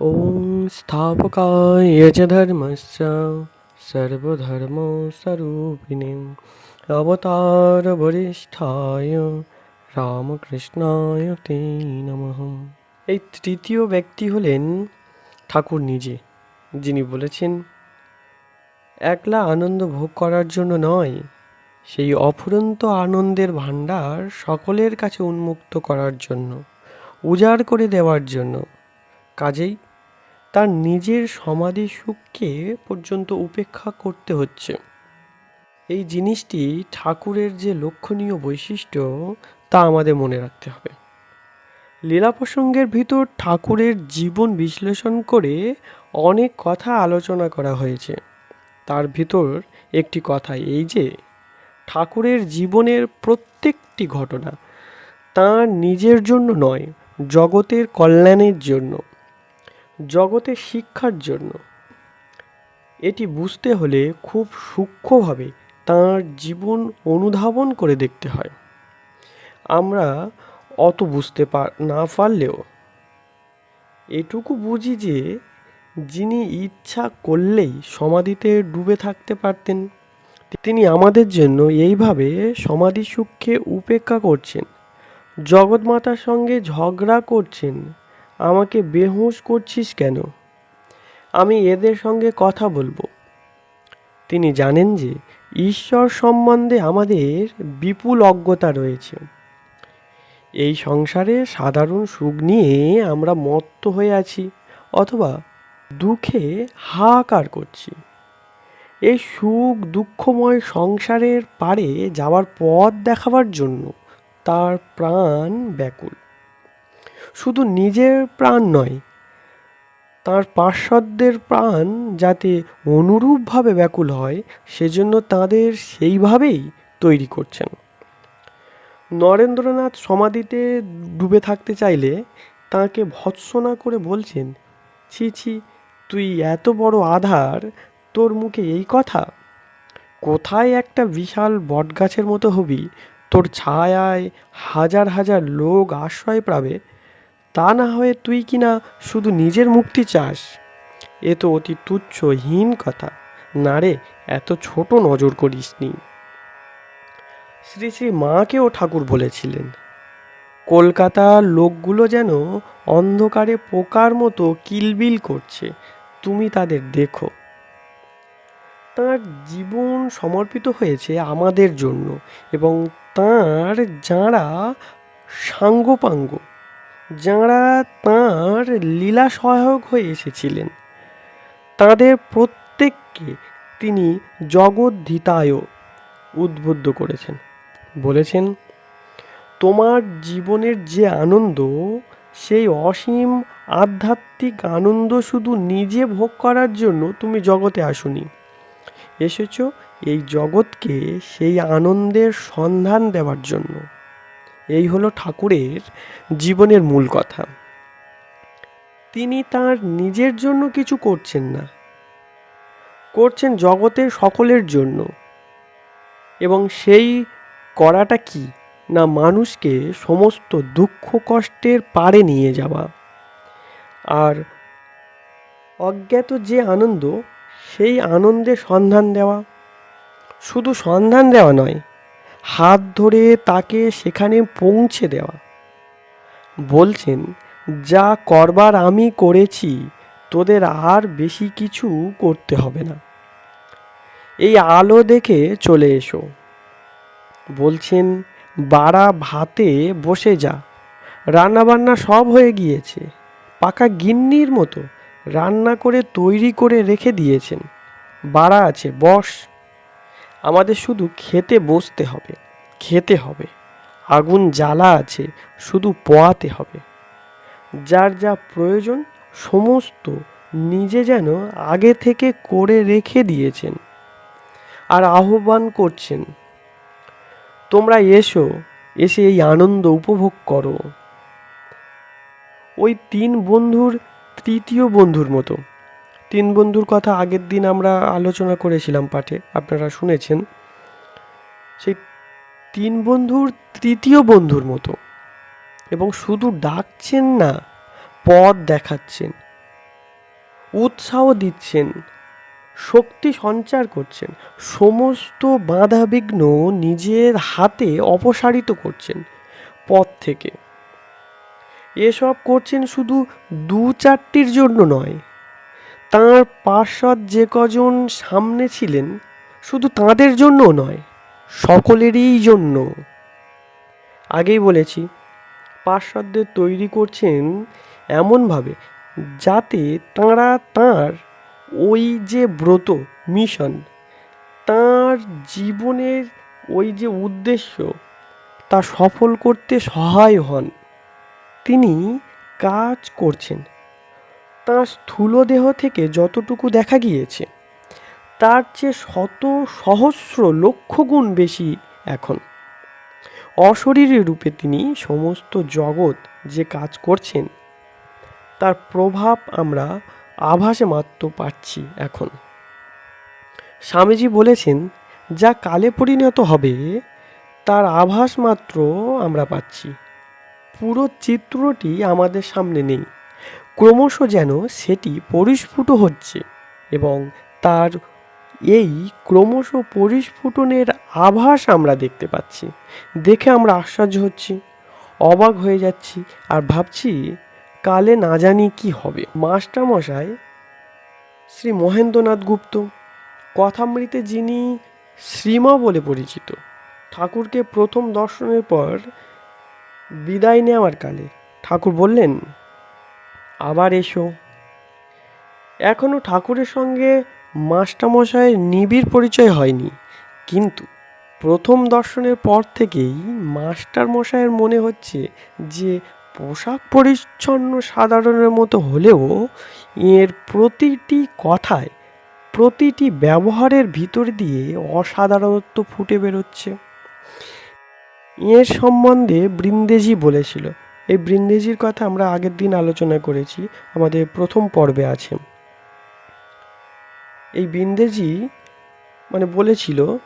ॐ स्थापकाय च धर्मस्य सर्वधर्मस्वरूपिणीम् অবতারবরিষ্ঠায় রামকৃষ্ণায় তে নমঃ এই তৃতীয় ব্যক্তি হলেন ঠাকুর নিজে যিনি বলেছেন একলা আনন্দ ভোগ করার জন্য নয় সেই অফুরন্ত আনন্দের ভাণ্ডার সকলের কাছে উন্মুক্ত করার জন্য উজাড় করে দেওয়ার জন্য কাজেই তার নিজের সমাধি সুখকে পর্যন্ত উপেক্ষা করতে হচ্ছে। এই জিনিসটি ঠাকুরের যে লক্ষণীয় বৈশিষ্ট্য, তা আমাদের মনে রাখতে হবে। লীলা প্রসঙ্গের ভিতর ঠাকুরের জীবন বিশ্লেষণ করে অনেক কথা আলোচনা করা হয়েছে। তার ভিতর একটি কথা, এই যে ঠাকুরের জীবনের প্রত্যেকটি ঘটনা তার নিজের জন্য নয়, জগতের কল্যাণের জন্য। জগতের শিক্ষার জন্য। এটি বুঝতে হলে খুব সূক্ষ্মভাবে তাঁর জীবন অনুধাবন করে দেখতে হয়। আমরা অত বুঝতে পার, না পারলেও। এটুকু বুঝি যে, যিনি ইচ্ছা করলেই সমাধিতে ডুবে থাকতে পারতেন, তিনি আমাদের জন্য এইভাবে সমাধি সুখকে উপেক্ষা করছেন, জগৎমাতার সঙ্গে ঝগড়া করছেন আমাকে বেহুশ করছিস কেন? আমি এদের সঙ্গে কথা বলব। তিনি জানেন যে ঈশ্বর সম্বন্ধে আমাদের বিপুল অজ্ঞতা রয়েছে। এই সংসারে সাধারণ সুখ নিয়ে আমরা মত্ত হয়ে আছি অথবা দুঃখে হাহাকার করছি। এই সুখ দুঃখময় সংসারের পারে যাওয়ার পথ দেখাবার জন্য তার প্রাণ ব্যাকুল। শুধু নিজের প্রাণ নয়, তার পার্শ্বদের প্রাণ যাতে অনুরূপভাবে ব্যাকুল হয়, সেজন্য তাদের সেইভাবেই তৈরি করছেন। নরেন্দ্রনাথ সমাধিতে ডুবে থাকতে চাইলে তাকে ভৎসনা করে বলছেন, ছি ছি, তুই এত বড় আধার, তোর মুখে এই কথা? কোথায় একটা বিশাল বটগাছের মতো হবি? তোর ছায়ায় হাজার হাজার লোক আশ্রয় পাবে? তা না হয়ে তুই কিনা শুধু নিজের মুক্তি চাস? এ তো অতি তুচ্ছহীন কথা। না রে, এত ছোট নজর করিসনি। শ্রী শ্রী মাকেও ঠাকুর বলেছিলেন কলকাতার লোকগুলো যেন অন্ধকারে পোকার মতো কিলবিল করছে। তুমি তাদের দেখো। তার জীবন সমর্পিত হয়েছে আমাদের জন্য এবং তাঁর যাঁরা সাঙ্গপাঙ্গ যাঁরা তাঁর লীলা সহায়ক হয়ে এসেছিলেন, তাদের প্রত্যেককে তিনি জগদ্ধিতায় উদ্বুদ্ধ করেছেন। বলেছেন, তোমার জীবনের যে আনন্দ, সেই অসীম আধ্যাত্মিক আনন্দ শুধু নিজে ভোগ করার জন্য তুমি জগতে আসুনি। এসেছ এই জগৎকে সেই আনন্দের সন্ধান দেওয়ার জন্য। এই হলো ঠাকুরের জীবনের মূল কথা। তিনি তার নিজের জন্য কিছু করছেন না। করছেন জগতের সকলের জন্য। এবং সেই করাটা কি? না মানুষকে সমস্ত দুঃখ কষ্টের পারে নিয়ে যাওয়া। আর অজ্ঞাত যে আনন্দ, সেই আনন্দে সন্ধান দেওয়া। শুধু সন্ধান দেওয়া নয় হাত ধরে তাকে সেখানে পৌঁছে দেওয়া। বলছেন, যা করবার আমি করেছি, তোদের আর বেশি কিছু করতে হবে না। এই আলো দেখে চলে এসো। বলছেন, বাড়া ভাতে বসে যা। রান্নাবান্না সব হয়ে গিয়েছে। পাকা গিন্নির মতো রান্না করে তৈরি করে রেখে দিয়েছেন। বাড়া আছে, বস। আমাদের শুধু খেতে বসতে হবে। খেতে হবে। আগুন জ্বালা আছে, শুধু পোয়াতে হবে। যার যা প্রয়োজন, সমস্ত নিজে যেন আগে থেকে করে রেখে দিয়েছেন আর আহ্বান করছেন। তোমরা এসো, এসে এই আনন্দ উপভোগ করো। ওই তিন বন্ধুর, তৃতীয় বন্ধুর মতো। তিন বন্ধুর কথা আগের দিন আমরা আলোচনা করেছিলাম পাঠে, আপনারা শুনেছেন। সেই তিন বন্ধুর তৃতীয় বন্ধুর মতো। এবং শুধু ডাকছেন না, পথ দেখাচ্ছেন, উৎসাহ দিচ্ছেন, শক্তি সঞ্চার করছেন, সমস্ত বাধাবিঘ্ন নিজের হাতে অপসারিত করছেন পথ থেকে। এসব করছেন শুধু দু চারটির জন্য নয়, তাঁর পার্শ্বদ যে কজন সামনে ছিলেন, শুধু তাঁদের জন্য নয়। সকলেরই জন্য। আগেই বলেছি পার্শ্বদের তৈরি করছেন এমনভাবে যাতে তাঁরা তাঁর ওই যে ব্রত মিশন, তাঁর জীবনের ওই যে উদ্দেশ্য, তা সফল করতে সহায় হন। তিনি কাজ করছেন। তাঁর স্থূল দেহ থেকে যতটুকু দেখা গিয়েছে তার চেয়ে শত সহস্র লক্ষ গুণ বেশি এখন। অশরীরী রূপে তিনি সমস্ত জগৎ যে কাজ করছেন, তার প্রভাব আমরা আভাসে মাত্র পাচ্ছি এখন। স্বামীজি বলেছেন, যা কালে পরিণত হবে, তার আভাস মাত্র আমরা পাচ্ছি। পুরো চিত্রটি আমাদের সামনে নেই। ক্রমশ যেন সেটি পরিস্ফুট হচ্ছে এবং তার এই ক্রমশ পরিস্ফুটনের আভাস আমরা দেখতে পাচ্ছি। দেখে আমরা আশ্চর্য হচ্ছি, অবাক হয়ে যাচ্ছি আর ভাবছি, কালে না জানি কি হবে। মাস্টারমশাই, শ্রী মহেন্দ্রনাথ গুপ্ত, কথামৃতে যিনি শ্রীমা বলে পরিচিত, ঠাকুরকে প্রথম দর্শনের পর বিদায় নেওয়ার কালে। ঠাকুর বললেন, আবার এসো। এখনও ঠাকুরের সঙ্গে মাস্টারমশাইয়ের নিবিড় পরিচয় হয়নি। কিন্তু প্রথম দর্শনের পর থেকেই মাস্টার মশাইয়ের মনে হচ্ছে যে পোশাক পরিচ্ছন্ন সাধারণের মতো হলেও এর প্রতিটি কথায়, প্রতিটি ব্যবহারের ভিতর দিয়ে অসাধারণত্ব ফুটে বেরোচ্ছে। এর সম্বন্ধে বৃন্দেজি বলেছিল। এই বৃন্দেজির কথা আমরা আগের দিন আলোচনা করেছি। আমাদের প্রথম পর্বে আছে। এই বৃন্দেজি মানে বলেছিল,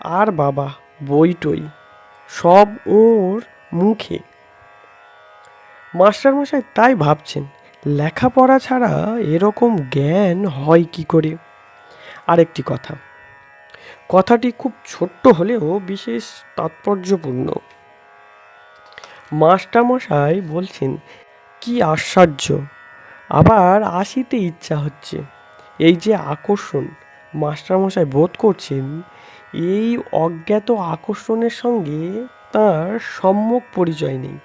আর বাবা, বইটই, সব ওর মুখে। মাস্টারমশাই তাই ভাবছেন, লেখাপড়া ছাড়া এরকম জ্ঞান হয় কি করে? আরেকটি কথা, কথাটি খুব ছোট্ট হলেও বিশেষ তাৎপর্যপূর্ণ। মাস্টারমশাই বলছেন, কি আশ্চর্য, আবার আসিতে ইচ্ছা হচ্ছে। এই যে আকর্ষণ, মাস্টারমশাই বোধ করছেন, এই অজ্ঞাত আকর্ষণের সঙ্গে তার সম্যক পরিচয় নেই।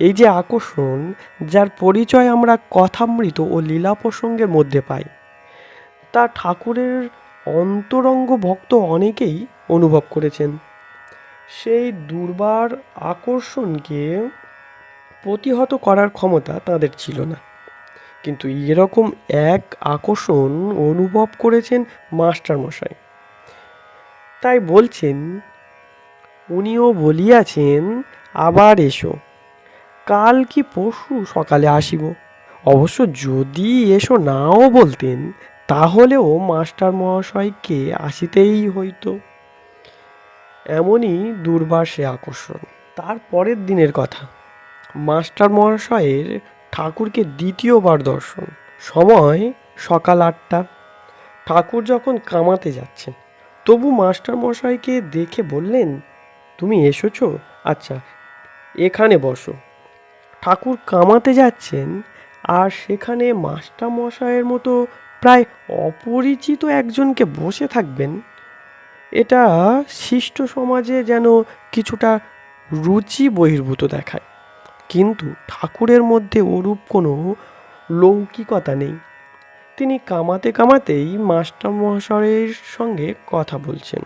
এই যে আকর্ষণ, যার পরিচয় আমরা কথামৃত ও লীলা প্রসঙ্গের মধ্যে পাই, তা ঠাকুরের অন্তরঙ্গ ভক্ত অনেকেই অনুভব করেছেন। সেই দুর্বার আকর্ষণকে প্রতিহত করার ক্ষমতা তাদের ছিল না। কিন্তু এরকম এক আকর্ষণ অনুভব করেছেন মাস্টারমশাই। তাই বলছেন, উনিও বলিয়াছেন, আবার এসো। কাল কি পরশু সকালে আসিব। অবশ্য যদি এসো নাও বলতেন, তাহলেও মাস্টার মহাশয়কে আসিতেই হইতো। এমনই দুর্বার সে আকর্ষণ। তার পরের দিনের কথা। মাস্টার মহাশয়ের ঠাকুরকে দ্বিতীয়বার দর্শন। সময় সকাল আটটা। ঠাকুর যখন কামাতে যাচ্ছেন, তবু মাস্টার মশাইকে দেখে বললেন, তুমি এসেছ? আচ্ছা এখানে বসো। ঠাকুর কামাতে যাচ্ছেন আর সেখানে মাস্টার মশাইয়ের মতো প্রায় অপরিচিত একজনকে বসে থাকবেন। এটা শিষ্ট সমাজে যেন কিছুটা রুচি বহির্ভূত দেখায়। কিন্তু ঠাকুরের মধ্যে ওরূপ কোনো লৌকিকতা নেই। তিনি কামাতে কামাতেই মাস্টার মহাশয়ের সঙ্গে কথা বলছেন।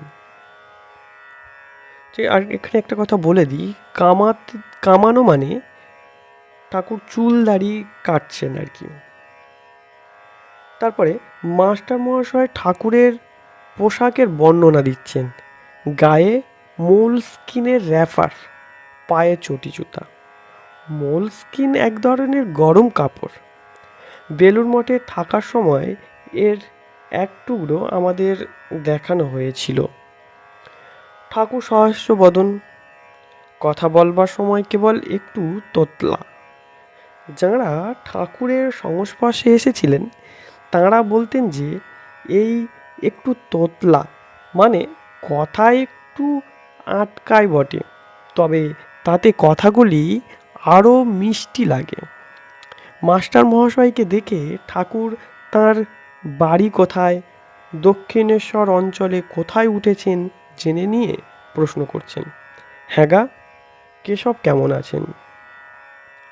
যে আর এখানে একটা কথা বলে দিই, কামাতে, কামানো মানে ঠাকুর চুল দাড়ি কাটছেন আর কি। তারপরে মাস্টার মহাশয় ঠাকুরের পোশাকের বর্ণনা দিচ্ছেন, গায়ে মূল স্কিনের র্যাফার, পায়ে চটি জুতা। মোল স্কিন এক ধরনের গরম কাপড়। বেলুর মঠে থাকার সময় এর এক টুকরো আমাদের দেখানো হয়েছিল। ঠাকুর সহস্র বদন, কথা বলবার সময় কেবল একটু তোতলা। যাঁরা ঠাকুরের সংস্পর্শে এসেছিলেন, তাঁরা বলতেন যে, এই একটু তোতলা মানে কথা একটু আটকায় বটে। তবে তাতে কথাগুলি আরও মিষ্টি লাগে। মাস্টার মহাশয়কে দেখে ঠাকুর তার বাড়ি কোথায়, দক্ষিণেশ্বর অঞ্চলে কোথায় উঠেছেন জেনে নিয়ে প্রশ্ন করছেন। হ্যাঁ কেশব কেমন আছেন?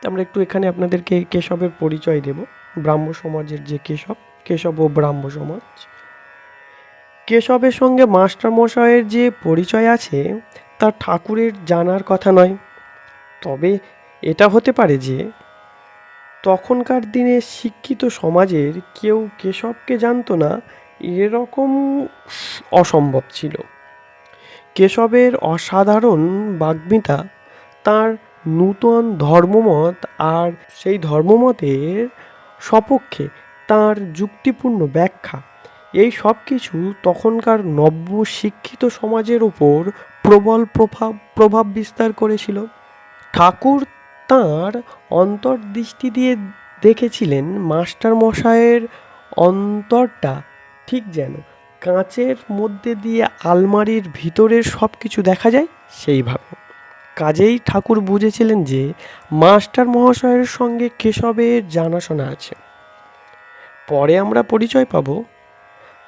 আমরা একটু এখানে আপনাদেরকে কেশবের পরিচয় দেব। ব্রাহ্ম সমাজের যে কেশব কেশব ও ব্রাহ্ম সমাজ। কেশবের সঙ্গে মাস্টারমশাইয়ের যে পরিচয় আছে, তা ঠাকুরের জানার কথা নয়। তবে এটা হতে পারে যে, তখনকার দিনে শিক্ষিত সমাজের কেউ কেশবকে জানতো না এরকম অসম্ভব ছিল। কেশবের অসাধারণ বাগ্মিতা, তার নূতন ধর্মমত আর সেই ধর্মমতের সপক্ষে তার যুক্তিপূর্ণ ব্যাখ্যা, এই সব কিছু তখনকার নব্য শিক্ষিত সমাজের ওপর প্রবল প্রভাব প্রভাব বিস্তার করেছিল। ঠাকুর তাঁর অন্তর্দৃষ্টি দিয়ে দেখেছিলেন মাস্টার মশাইয়ের অন্তরটা। ঠিক যেন কাঁচের মধ্যে দিয়ে আলমারির ভিতরের সব কিছু দেখা যায় সেইভাবে কাজেই ঠাকুর বুঝেছিলেন যে মাস্টার মহাশয়ের সঙ্গে কেশবের জানাশোনা আছে। পরে আমরা পরিচয় পাব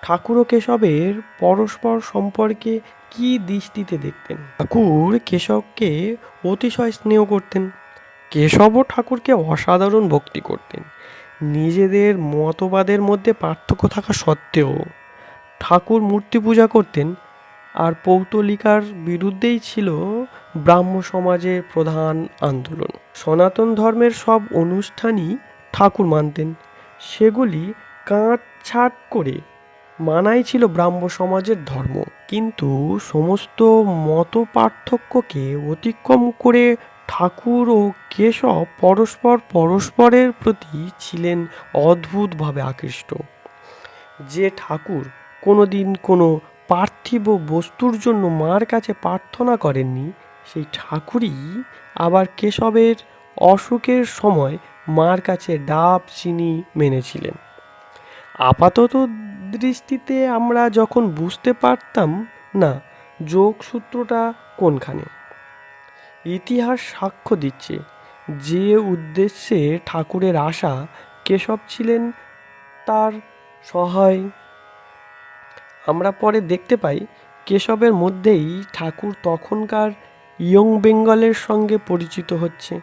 ঠাকুর ও কেশবের পরস্পর সম্পর্কে কি দৃষ্টিতে দেখতেন। ঠাকুর কেশবকে অতিশয় স্নেহ করতেন। কেশবও ঠাকুরকে অসাধারণ ভক্তি করতেন। নিজেদের মতবাদের মধ্যে পার্থক্য থাকা সত্ত্বেও ঠাকুর মূর্তি পূজা করতেন আর পৌতলিকার বিরুদ্ধেই ছিল ব্রাহ্ম সমাজের প্রধান আন্দোলন। সনাতন ধর্মের সব অনুষ্ঠানই ঠাকুর মানতেন। সেগুলি কাঁট ছাট করে মানাই ছিল ব্রাহ্ম সমাজের ধর্ম। কিন্তু সমস্ত মত পার্থক্যকে অতিক্রম করে ঠাকুর ও কেশব পরস্পর পরস্পরের প্রতি ছিলেন অদ্ভুতভাবে আকৃষ্ট। যে ঠাকুর কোনো দিন কোনো পার্থিব বস্তুর জন্য মার কাছে প্রার্থনা করেননি, সেই ঠাকুরই আবার কেশবের অসুখের সময় মার কাছে ডাব, চিনি মেনেছিলেন। আপাতত দৃষ্টিতে আমরা যখন বুঝতে পারতাম, না, যোগসূত্রটা কোনখানে? ইতিহাস সাক্ষ্য দিচ্ছে যে উদ্দেশ্যে ঠাকুরের আশা কেশব ছিলেন তার সহায়। আমরা পরে দেখতে পাই কেশবের মধ্যেই ঠাকুর তখনকার ইয়ং বেঙ্গলের সঙ্গে পরিচিত হচ্ছে।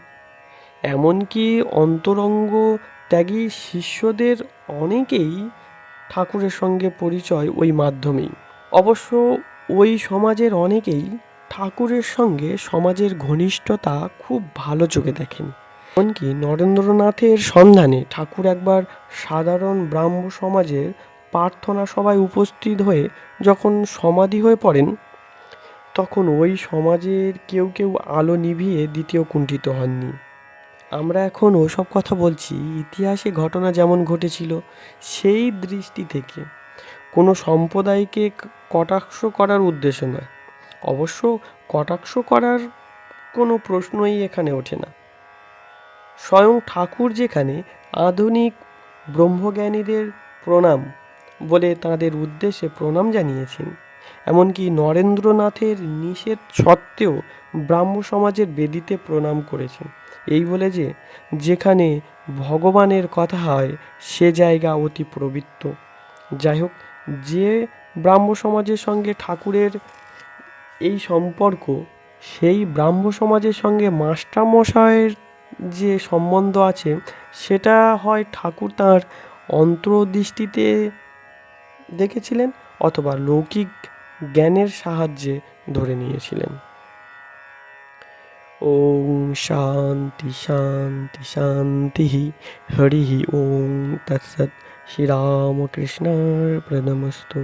এমনকি অন্তরঙ্গ ত্যাগী শিষ্যদের অনেকেই ঠাকুরের সঙ্গে পরিচয় ওই মাধ্যমেই। অবশ্য ওই সমাজের অনেকেই ঠাকুরের সঙ্গে সমাজের ঘনিষ্ঠতা খুব ভালো চোখে দেখেন। এমনকি নরেন্দ্রনাথের সন্ধানে ঠাকুর একবার সাধারণ ব্রাহ্ম সমাজের প্রার্থনা সভায় উপস্থিত হয়ে যখন সমাধি হয়ে পড়েন, তখন ওই সমাজের কেউ কেউ আলো নিভিয়ে দ্বিতীয় কুণ্ঠিত হননি। আমরা এখন ওসব কথা বলছি, ইতিহাসে ঘটনা যেমন ঘটেছিল সেই দৃষ্টি থেকে। কোনো সম্প্রদায়কে কটাক্ষ করার উদ্দেশ্য নয়। অবশ্য কটাক্ষ করার কোনো প্রশ্নই এখানে ওঠে না। স্বয়ং ঠাকুর যেখানে আধুনিক ব্রহ্মজ্ঞানীদের প্রণাম বলে তাদের উদ্দেশ্যে প্রণাম জানিয়েছেন, এমনকি নরেন্দ্রনাথের নিষেধ সত্ত্বেও ব্রাহ্ম সমাজের বেদিতে প্রণাম করেছেন। এই বলে যে, যেখানে ভগবানের কথা হয়, সে জায়গা অতি প্রবৃত্ত। যাই হোক, যে ব্রাহ্ম সমাজের সঙ্গে ঠাকুরের এই সম্পর্ক সেই ব্রাহ্ম সমাজের সঙ্গে মাস্টারমশাইয়ের যে সম্বন্ধ আছে, সেটা হয় ঠাকুর তাঁর অন্তর্দৃষ্টিতে দেখেছিলেন অথবা লৌকিক জ্ঞানের সাহায্যে ধরে নিয়েছিলেন। ওম শান্তি শান্তি শান্তি হরি ওম তৎসৎ। শ্রীরামকৃষ্ণার প্রণমস্তু